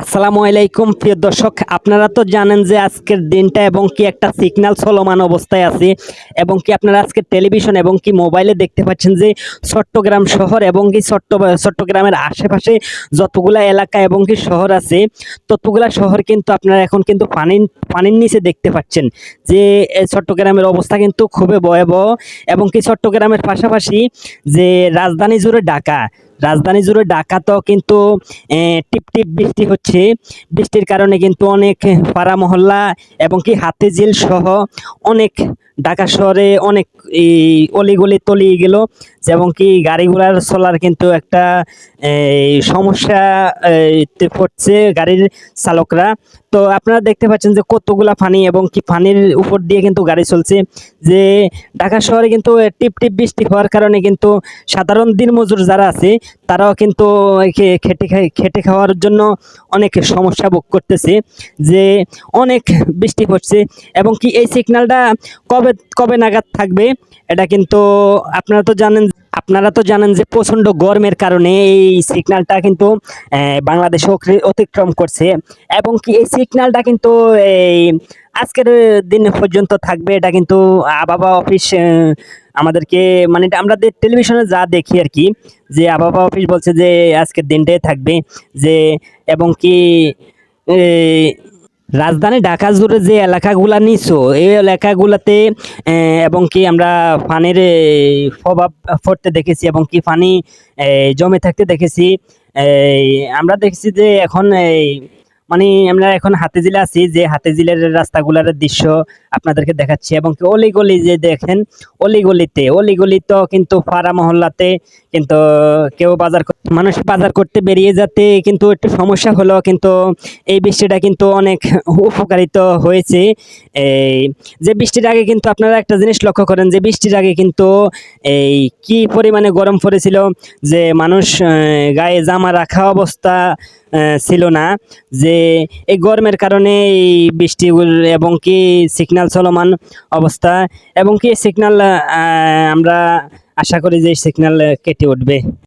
আসসালামু আলাইকুম, প্রিয় দর্শক। আপনারা তো জানেন যে আজকের দিনটা এবং কি একটা সিগন্যাল চলমান অবস্থায় আছে এবং কি আপনারা আজকে টেলিভিশন এবং কি মোবাইলে দেখতে পাচ্ছেন যে চট্টগ্রাম শহর এবং কি চট্ট চট্টগ্রামের আশেপাশে যতগুলা এলাকা এবং কি শহর আছে, ততগুলা শহর কিন্তু আপনারা এখন কিন্তু পানির পানির নিচে দেখতে পাচ্ছেন যে চট্টগ্রামের অবস্থা কিন্তু খুবই ভয়াবহ এবং কি চট্টগ্রামের পাশাপাশি যে রাজধানী জুড়ে ঢাকা। রাজধানী জুড়ে ডাকাত কিন্তু টিপটিপ টিপ টিপ বৃষ্টি হচ্ছে। বৃষ্টির কারণে কিন্তু অনেক পাড়া মহল্লা এবং কি হাতিঝিল সহ অনেক ঢাকা শহরে অনেক এই অলিগলি তলিয়ে গেল, যেমন কি গাড়ি ঘোড়ার চলার কিন্তু একটা সমস্যা পড়ছে গাড়ির চালকরা। তো আপনারা দেখতে পাচ্ছেন যে কতগুলা পানি এবং কি পানির উপর দিয়ে কিন্তু গাড়ি চলছে। যে ঢাকা শহরে কিন্তু টিপ টিপ বৃষ্টি হওয়ার কারণে কিন্তু সাধারণ দিনমজুর যারা আছে, তারাও কিন্তু খেটে খেটে খাওয়ার জন্য অনেক সমস্যা ভোগ করতেছে। যে অনেক বৃষ্টি পড়ছে এবং কি এই সিগন্যালটা কবে কবে নাগাদ থাকবে? এটা কিন্তু আপনারা তো জানেন আপনারা তো জানেন যে প্রচণ্ড গরমের কারণে এই সিগন্যালটা কিন্তু বাংলাদেশে অতিক্রম করছে। এবং কি এই সিগন্যালটা কিন্তু এই আজকের দিন পর্যন্ত থাকবে। এটা কিন্তু আবহাওয়া অফিস আমাদেরকে মানে আমরা টেলিভিশনে যা দেখি আর কি, যে আবহাওয়া অফিস বলছে যে আজকের দিনটাই থাকবে। যে, এবং কি রাজধানী ঢাকা জুড়ে যে এলাকাগুলো নিছো, এই এলাকাগুলোতে এবং কি আমরা পানির প্রভাব পড়তে দেখেছি এবং কি পানি জমে থাকতে দেখেছি আমরা দেখেছি যে এখন, এই মানে আমরা এখন হাতে হাতিঝিলে আছি, যে হাতে হাতিঝিলের রাস্তাগুলোর দৃশ্য আপনাদেরকে দেখাচ্ছি এবং অলিগলি যে দেখেন, অলিগলিতে অলিগলি তো কিন্তু পাড়া মহল্লাতে কিন্তু কেউ বাজার মানুষ বাজার করতে বেরিয়ে যেতে কিন্তু একটু সমস্যা হলো, কিন্তু এই বৃষ্টিটা কিন্তু অনেক উপকারিত হয়েছে। এই যে বৃষ্টির আগে কিন্তু আপনারা একটা জিনিস লক্ষ্য করেন, যে বৃষ্টির আগে কিন্তু এই কি পরিমাণে গরম পড়েছিল, যে মানুষ গায়ে জামা রাখা অবস্থা ছিল না যে এই গরমের কারণে এই বৃষ্টি এবং কি সিগনাল চলমান অবস্থা এবং কি সিগনাল আমরা আশা করি যে সিগনাল কেটে উঠবে।